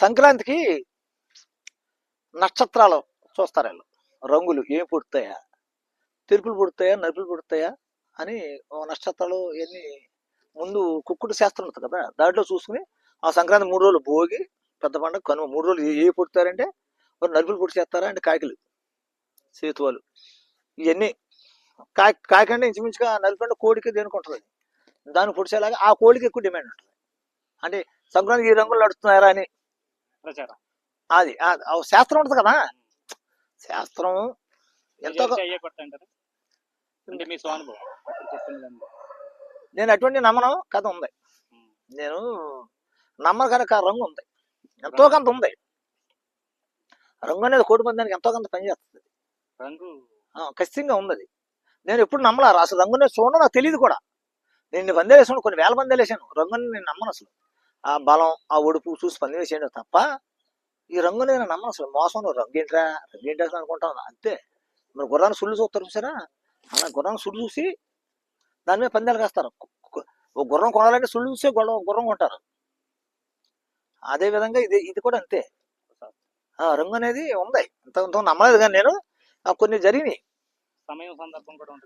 సంక్రాంతికి నక్షత్రాలు చూస్తారు వీళ్ళు. రంగులు ఏం పుడతాయా? తెలుపులు పుడతాయా? నలుపులు పుడతాయా? అని ఓ నక్షత్రాలు ఇవన్నీ ముందు కుక్కుడు శాస్త్రం ఉంటుంది కదా దాంట్లో చూసుకుని ఆ సంక్రాంతి మూడు రోజులు భోగి పెద్ద పండుగ కనుమ మూడు రోజులు ఏ- పుడతారంటే ఒక నలుపులు పుట్టి చేస్తారా అంటే కాకిలు సేతువాలు. ఇవన్నీ కాకి కాకంటే ఇంచుమించుగా నలుపు కోడికి దేనికి ఉంటుంది దాన్ని పుడిచేలాగా ఆ కోడికి ఎక్కువ డిమాండ్ ఉంటుంది. అంటే సంక్రాంతికి ఈ రంగులు నడుస్తున్నారా అని ప్రచారం. అది శాస్త్రం ఉంటుంది కదా? శాస్త్రం ఎంతో మీ స్వానుభవం. నేను అటువంటి నమ్మను కథ ఉంది. నేను నమ్మకనక రంగు ఉంది. ఎంతో కొంత ఉంది. రంగు అనేది కోడి పందానికి ఎంతో కొంత పనిచేస్తుంది. రంగు. ఖచ్చితంగా ఉంది అది నేను ఎప్పుడు నమ్మలా? అసలు రంగు అనేది చూడడం నాకు తెలియదు కూడా. నేను పందేలు వేసాను కొన్ని వేల పందేలు వేసాను. రంగుని నేను నమ్మను అసలు. ఆ బలం ఆ ఒడుపు చూసి పందెం తప్ప ఈ రంగు నేను నమ్మను అసలు. మోసం రంగు ఏంట్రా? రంగు ఏంటి అనుకుంటాను. అంతే. మరి గుర్రాన్ని సుళ్ళు చూస్తారు చూసారా? అలా గుర్రాన్ని సుళ్ళు చూసి దాని మీద పందాలు కాస్తారు. ఓ గుర్రం కొనాలంటే సుళ్ళు చూసే గొడవ గుర్రం కొంటారు. అదే విధంగా ఇది ఇది కూడా అంతే. ఆ రంగు అనేది ఉంది. ఇంత నమ్మలేదు కానీ నేను. కొన్ని జరిగినాయి. సమయం సందర్భం కూడా ఉంటుంది.